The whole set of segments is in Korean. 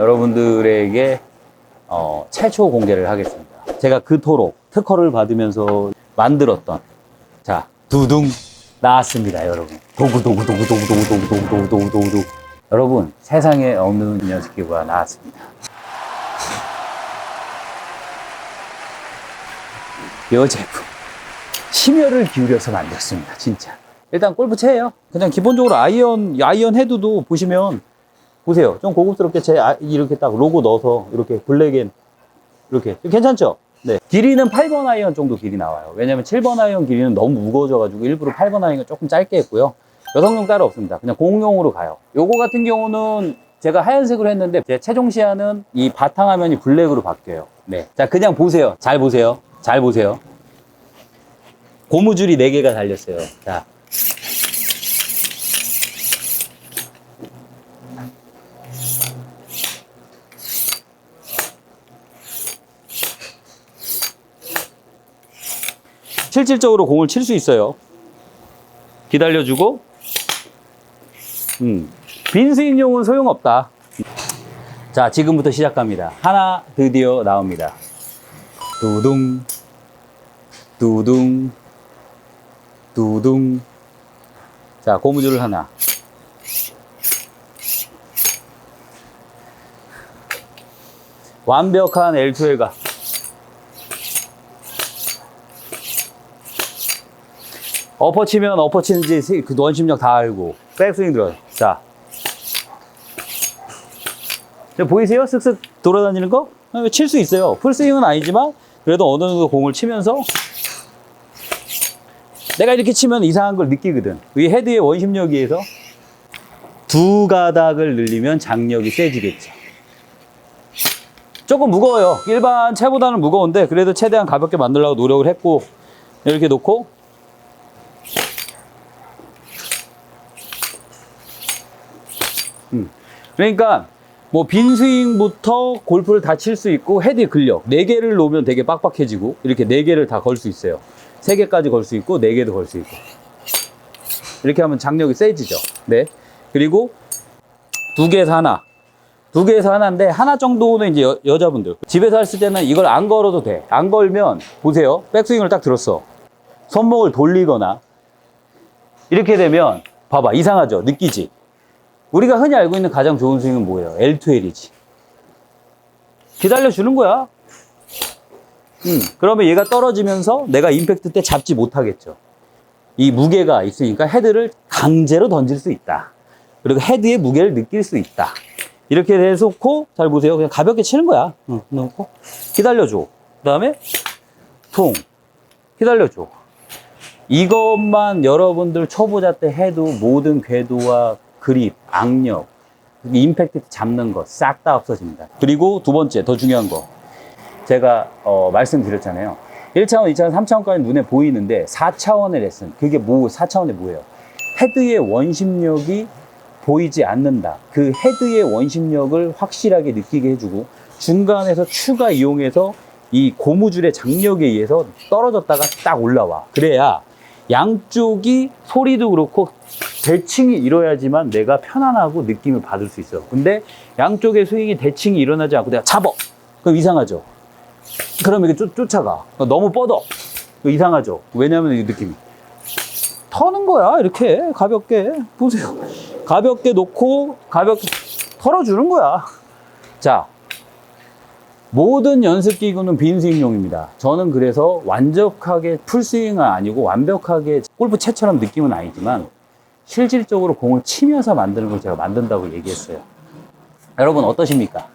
여러분들에게 어, 최초 공개를 하겠습니다. 제가 그토록 특허를 받으면서 만들었던 자 두둥 나왔습니다, 여러분. 도구 도구 도구 도구 도구 도구 도구 도구 도구 도구 도구. 여러분 세상에 없는 연습기구가 나왔습니다. 이 제품 심혈을 기울여서 만들었습니다, 진짜. 일단 골프채예요. 그냥 기본적으로 아이언 아이언 헤드도 보시면 보세요. 좀 고급스럽게 제 아- 이렇게 딱 로고 넣어서 이렇게 블랙엔 이렇게 괜찮죠? 네. 길이는 8번 아이언 정도 길이 나와요. 왜냐면 7번 아이언 길이는 너무 무거워져가지고 일부러 8번 아이언 조금 짧게 했고요. 여성용 따로 없습니다. 그냥 공용으로 가요. 요거 같은 경우는 제가 하얀색으로 했는데 제 최종 시야는 이 바탕화면이 블랙으로 바뀌어요. 네. 자, 그냥 보세요. 잘 보세요. 잘 보세요. 고무줄이 4개가 달렸어요. 자. 실질적으로 공을 칠 수 있어요. 기다려주고, 음, 빈 스윙용은 소용없다. 자, 지금부터 시작합니다. 하나 드디어 나옵니다. 두둥, 두둥, 두둥. 자, 고무줄을 하나. 완벽한 L2L가. 엎어 치면 엎어 치는지 세- 그 원심력 다 알고 백스윙 들어. 자. 저 보이세요? 쓱쓱 돌아다니는 거? 칠 수 있어요. 풀스윙은 아니지만 그래도 어느 정도 공을 치면서 내가 이렇게 치면 이상한 걸 느끼거든. 이 헤드의 원심력에 의해서 두 가닥을 늘리면 장력이 세지겠죠. 조금 무거워요. 일반 채보다는 무거운데 그래도 최대한 가볍게 만들려고 노력을 했고 이렇게 놓고 그러니까 뭐 빈스윙부터 골프를 다 칠 수 있고 헤드의 근력 4개를 놓으면 되게 빡빡해지고 이렇게 4개를 다 걸 수 있어요. 3개까지 걸 수 있고 4개도 걸 수 있고. 이렇게 하면 장력이 세지죠. 네. 그리고 두 개에서 하나 두 개에서 하나인데 하나 정도는 이제 여, 자분들. 집에서 했을 때는 이걸 안 걸어도 돼안 걸면 보세요. 백스윙을 딱 들었어. 손목을 돌리거나 이렇게 되면 봐봐. 이상하죠? 느끼지 우리가 흔히 알고 있는 가장 좋은 스윙은 뭐예요? L2L이지. 기다려주는 거야. 음, 그러면 얘가 떨어지면서 내가 임팩트 때 잡지 못하겠죠. 이 무게가 있으니까 헤드를 강제로 던질 수 있다. 그리고 헤드의 무게를 느낄 수 있다. 이렇게 해놓고, 잘 보세요. 그냥 가볍게 치는 거야. 응, 놓고, 기다려줘. 그 다음에, 퉁. 기다려줘. 이것만 여러분들 초보자 때 해도 모든 궤도와 그립, 악력, 임팩트 잡는 거싹다 없어집니다. 그리고 두 번째, 더 중요한 거. 제가 어, 말씀드렸잖아요. 1차원, 2차원, 3차원까지 눈에 보이는데 4차원의 레슨. 그게 뭐, 4차원의 뭐예요? 헤드의 원심력이 보이지 않는다. 그 헤드의 원심력을 확실하게 느끼게 해주고 중간에서 추가 이용해서 이 고무줄의 장력에 의해서 떨어졌다가 딱 올라와. 그래야 양쪽이 소리도 그렇고 대칭이 이뤄야지만 내가 편안하고 느낌을 받을 수 있어. 근데 양쪽의 스윙이 대칭이 일어나지 않고 내가 잡어. 그럼 이상하죠. 그러면 이게 쫓, 쫓아가. 너무 뻗어. 이상하죠. 왜냐면 이 느낌이. 터는 거야. 이렇게 가볍게. 보세요. 가볍게 놓고 가볍게 털어주는 거야. 자. 모든 연습 기구는 빈 스윙용입니다. 저는 그래서 완벽하게 풀스윙은 아니고 완벽하게 골프 채처럼 느낌은 아니지만 실질적으로 공을 치면서 만드는 걸 제가 만든다고 얘기했어요. 여러분 어떠십니까?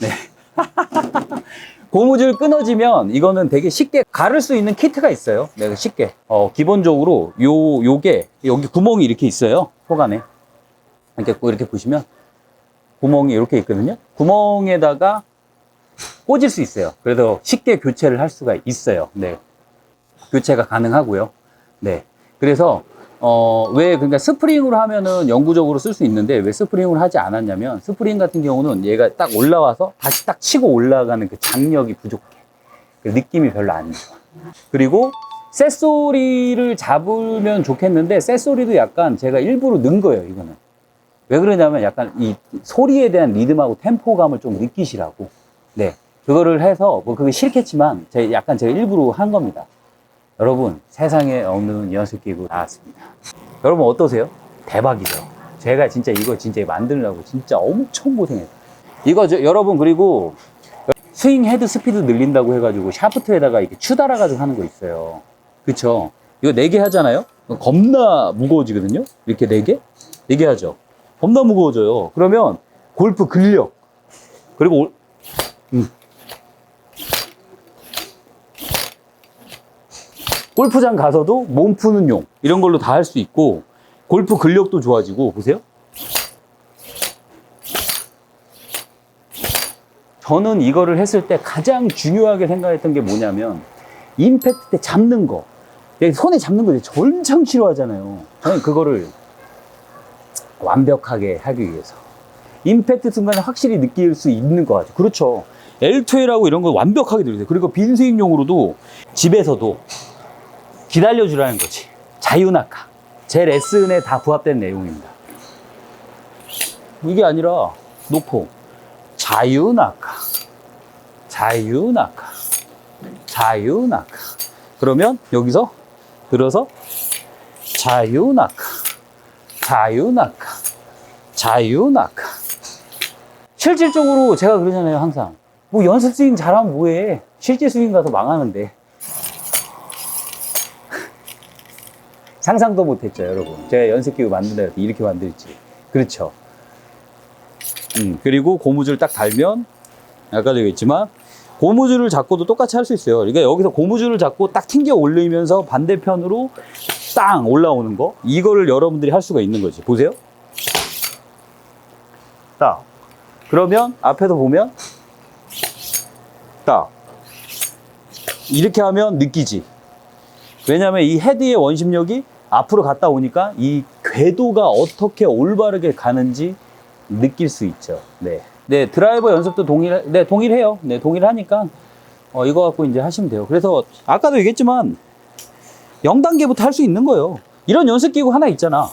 네. 고무줄 끊어지면 이거는 되게 쉽게 가를 수 있는 키트가 있어요. 내가 쉽게. 어, 기본적으로 요, 요게 여기 구멍이 이렇게 있어요. 호간에. 이렇게, 이렇게 보시면 구멍이 이렇게 있거든요. 구멍에다가 꽂을 수 있어요. 그래서 쉽게 교체를 할 수가 있어요. 네. 교체가 가능하고요. 네. 그래서 어, 왜, 그러니까 스프링으로 하면은 영구적으로 쓸 수 있는데 왜 스프링으로 하지 않았냐면 스프링 같은 경우는 얘가 딱 올라와서 다시 딱 치고 올라가는 그 장력이 부족해. 그 느낌이 별로 안 좋아. 그리고 쇳소리를 잡으면 좋겠는데 쇳소리도 약간 제가 일부러 넣은 거예요, 이거는. 왜 그러냐면 약간 이 소리에 대한 리듬하고 템포감을 좀 느끼시라고. 네. 그거를 해서 뭐 그게 싫겠지만 제 약간 제가 일부러 한 겁니다. 여러분 세상에 없는 연습기구 나왔습니다. 여러분 어떠세요? 대박이죠. 제가 진짜 이거 진짜 만들려고 진짜 엄청 고생했어요. 이거 저, 여러분 그리고 스윙 헤드 스피드 늘린다고 해가지고 샤프트에다가 이렇게 추 달아가지고 하는 거 있어요. 그쵸? 이거 4개 하잖아요? 겁나 무거워지거든요? 이렇게 4개? 4개 하죠? 겁나 무거워져요. 그러면 골프 근력, 그리고 올- 음. 골프장 가서도 몸 푸는 용, 이런 걸로 다 할 수 있고, 골프 근력도 좋아지고, 보세요. 저는 이거를 했을 때 가장 중요하게 생각했던 게 뭐냐면 임팩트 때 잡는 거. 손에 잡는 거 엄청 싫어하잖아요. 저는 그거를 완벽하게 하기 위해서. 임팩트 순간에 확실히 느낄 수 있는 거 같아요. 그렇죠. L2L하고 이런 거 완벽하게 들으세요. 그리고 빈스윙용으로도 집에서도 기다려주라는 거지 자유낙하 제 레슨에 다 부합된 내용입니다 이게 아니라 놓고 자유낙하, 자유낙하, 자유낙하. 그러면 여기서 들어서 자유낙하, 자유낙하, 자유낙하. 실질적으로 제가 그러잖아요, 항상. 뭐 연습 스윙 잘하면 뭐해. 실제 스윙 가서 망하는데. 상상도 못했죠, 여러분. 제가 연습기구 해서 이렇게 만들지. 그렇죠. 음, 그리고 고무줄 딱 달면 아까도 얘기했지만 고무줄을 잡고도 똑같이 할 수 있어요. 그러니까 여기서 고무줄을 잡고 딱 튕겨 올리면서 반대편으로 땅 올라오는 거 이거를 여러분들이 할 수가 있는 거지. 보세요. 딱. 그러면 앞에서 보면 딱. 이렇게 하면 느끼지. 왜냐하면 이 헤드의 원심력이 앞으로 갔다 오니까 이 궤도가 어떻게 올바르게 가는지 느낄 수 있죠. 네. 네, 드라이버 연습도 동일, 네, 동일해요. 네, 동일하니까, 어, 이거 갖고 이제 하시면 돼요. 그래서, 아까도 얘기했지만, 0단계부터 할 수 있는 거예요. 이런 연습기구 하나 있잖아.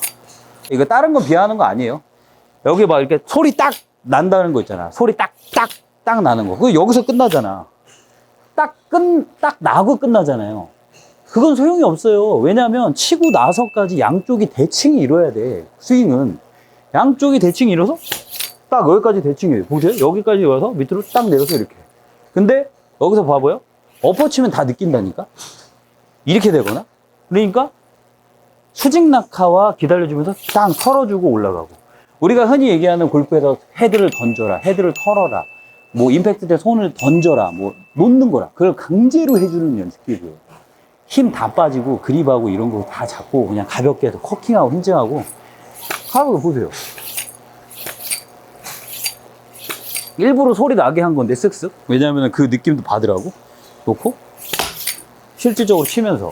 이거 다른 건 비하하는 거 아니에요. 여기 막 이렇게 소리 딱 난다는 거 있잖아. 소리 딱, 딱, 딱 나는 거. 그거 여기서 끝나잖아. 딱 끝, 딱 나고 끝나잖아요. 그건 소용이 없어요. 왜냐면 치고 나서까지 양쪽이 대칭이 이뤄야 돼. 스윙은. 양쪽이 대칭이 이뤄서 딱 여기까지 대칭이에요. 보세요. 여기까지 와서 밑으로 딱 내려서 이렇게. 근데 여기서 봐봐요. 엎어치면 다 느낀다니까? 이렇게 되거나? 그러니까 수직 낙하와 기다려주면서 땅 털어주고 올라가고. 우리가 흔히 얘기하는 골프에서 헤드를 던져라, 헤드를 털어라, 뭐 임팩트 때 손을 던져라, 뭐 놓는 거라. 그걸 강제로 해주는 연습기구예요. 힘 다 빠지고 그립하고 이런 거 다 잡고 그냥 가볍게 해서 커킹하고 힌징하고 하고 보세요. 일부러 소리 나게 한 건데 쓱쓱. 왜냐하면 그 느낌도 받으라고. 놓고 실질적으로 치면서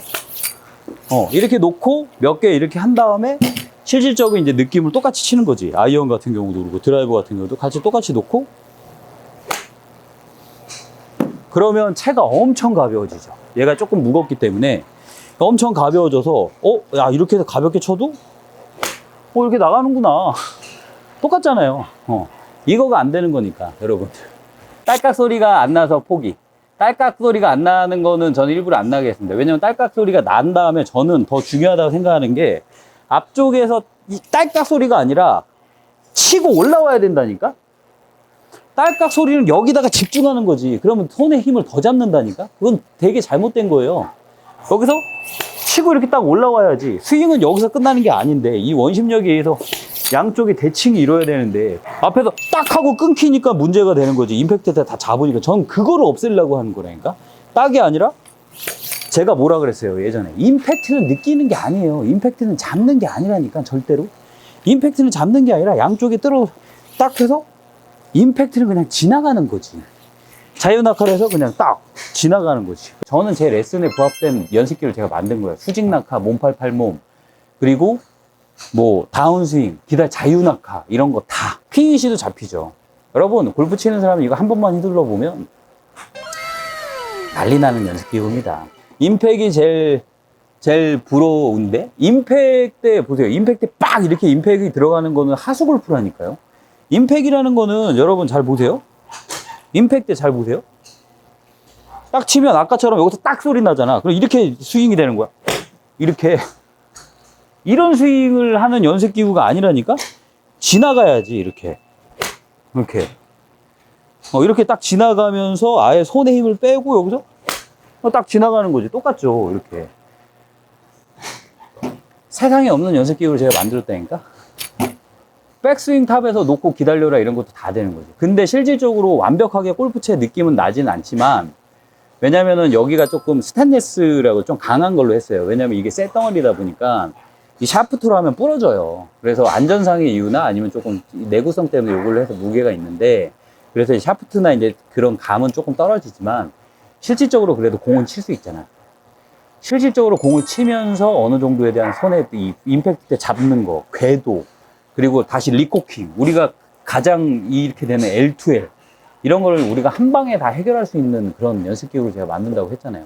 어 이렇게 놓고 몇 개 이렇게 한 다음에 실질적인 이제 느낌을 똑같이 치는 거지. 아이언 같은 경우도 그렇고 드라이버 같은 경우도 같이 똑같이 놓고 그러면 채가 엄청 가벼워지죠. 얘가 조금 무겁기 때문에 엄청 가벼워져서 어, 야 이렇게 해서 가볍게 쳐도 어 이렇게 나가는구나. 똑같잖아요. 어. 이거가 안 되는 거니까 여러분. 딸깍 소리가 안 나서 포기. 딸깍 소리가 안 나는 거는 저는 일부러 안 나게 했습니다. 왜냐면 딸깍 소리가 난 다음에 저는 더 중요하다고 생각하는 게 앞쪽에서 이 딸깍 소리가 아니라 치고 올라와야 된다니까? 딸깍 소리는 여기다가 집중하는 거지. 그러면 손에 힘을 더 잡는다니까? 그건 되게 잘못된 거예요. 여기서 치고 이렇게 딱 올라와야지. 스윙은 여기서 끝나는 게 아닌데, 이 원심력에 의해서 양쪽이 대칭이 이뤄야 되는데, 앞에서 딱 하고 끊기니까 문제가 되는 거지. 임팩트 때 다 잡으니까. 전 그거를 없애려고 하는 거라니까? 딱이 아니라, 제가 뭐라 그랬어요, 예전에. 임팩트는 느끼는 게 아니에요. 임팩트는 잡는 게 아니라니까, 절대로. 임팩트는 잡는 게 아니라 양쪽에 들어 딱 해서 임팩트는 그냥 지나가는 거지. 자유낙하를 해서 그냥 딱 지나가는 거지. 저는 제 레슨에 부합된 연습기를 제가 만든 거예요. 수직낙하, 몸팔 팔몸, 그리고 뭐 다운스윙, 기다 자유낙하 이런 거 다. 피니시도 잡히죠. 여러분 골프 치는 사람은 이거 한 번만 휘둘러 보면 난리 나는 연습기구입니다. 임팩이 제일 제일 부러운데 임팩 때 보세요. 임팩 때 빡 이렇게 임팩이 들어가는 거는 하수골프라니까요. 임팩이라는 거는 여러분 잘 보세요. 임팩 때 잘 보세요. 딱 치면 아까처럼 여기서 딱 소리 나잖아. 그럼 이렇게 스윙이 되는 거야. 이렇게 이런 스윙을 하는 연습 기구가 아니라니까 지나가야지 이렇게 이렇게 어, 이렇게 딱 지나가면서 아예 손에 힘을 빼고 여기서 어, 딱 지나가는 거지 똑같죠 이렇게 세상에 없는 연습 기구를 제가 만들었다니까 백스윙 탑에서 놓고 기다려라 이런 것도 다 되는 거지 근데 실질적으로 완벽하게 골프채 느낌은 나진 않지만 왜냐면은 여기가 조금 스테인레스라고 좀 강한 걸로 했어요. 왜냐면 이게 쇳덩어리다 보니까 이 샤프트로 하면 부러져요. 그래서 안전상의 이유나 아니면 조금 내구성 때문에 이걸로 해서 무게가 있는데 그래서 이 샤프트나 이제 그런 감은 조금 떨어지지만 실질적으로 그래도 공은 칠 수 있잖아. 실질적으로 공을 치면서 어느 정도에 대한 손의 이 임팩트 때 잡는 거, 궤도, 그리고 다시 리코킹. 우리가 가장 이렇게 되는 L2L. 이런 걸 우리가 한 방에 다 해결할 수 있는 그런 연습 기구를 제가 만든다고 했잖아요.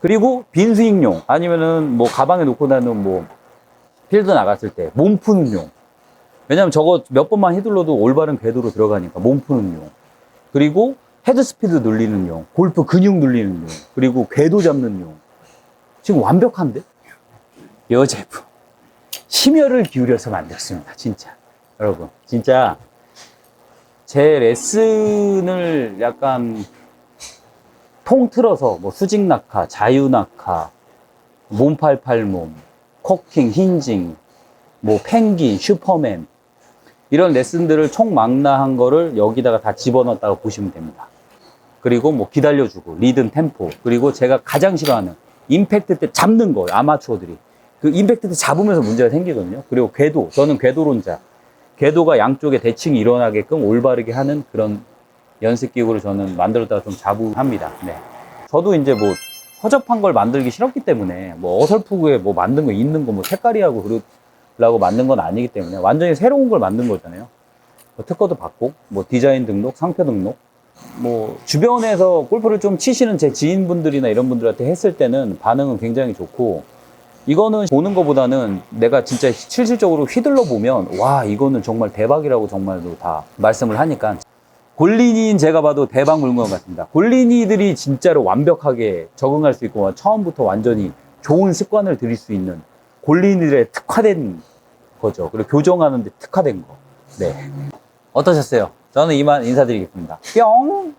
그리고 빈 스윙용 아니면은 뭐 가방에 놓고 다니는 뭐 필드 나갔을 때 몸 푸는 용. 왜냐면 저거 몇 번만 휘둘러도 올바른 궤도로 들어가니까 몸 푸는 용. 그리고 헤드 스피드 늘리는 용, 골프 근육 늘리는 용, 그리고 궤도 잡는 용. 지금 완벽한데? 여 제품. 심혈을 기울여서 만들었습니다. 진짜. 여러분. 진짜 제 레슨을 약간 통틀어서 뭐 수직 낙하, 자유 낙하, 몸팔팔몸, 코킹, 힌징, 뭐 펭귄, 슈퍼맨 이런 레슨들을 총망라한 거를 여기다가 다 집어넣었다고 보시면 됩니다. 그리고 뭐 기다려주고 리듬 템포 그리고 제가 가장 싫어하는 임팩트 때 잡는 거 아마추어들이 그 임팩트 때 잡으면서 문제가 생기거든요. 그리고 궤도 저는 궤도론자 궤도가 양쪽에 대칭이 일어나게끔 올바르게 하는 그런 연습 기구를 저는 만들었다가 좀 자부합니다. 네. 저도 이제 뭐 허접한 걸 만들기 싫었기 때문에 뭐 어설프게 뭐 만든 거 있는 거 뭐 색깔이하고 그러려고 만든 건 아니기 때문에 완전히 새로운 걸 만든 거잖아요. 뭐 특허도 받고 뭐 디자인 등록, 상표 등록 뭐 주변에서 골프를 좀 치시는 제 지인분들이나 이런 분들한테 했을 때는 반응은 굉장히 좋고 이거는 보는 것보다는 내가 진짜 실질적으로 휘둘러 보면 와 이거는 정말 대박이라고 정말로 다 말씀을 하니까 골린이인 제가 봐도 대박 물건 같습니다. 골린이들이 진짜로 완벽하게 적응할 수 있고 처음부터 완전히 좋은 습관을 들일 수 있는 골린이들의 특화된 거죠. 그리고 교정하는데 특화된 거. 네. 어떠셨어요? 저는 이만 인사드리겠습니다. 뿅!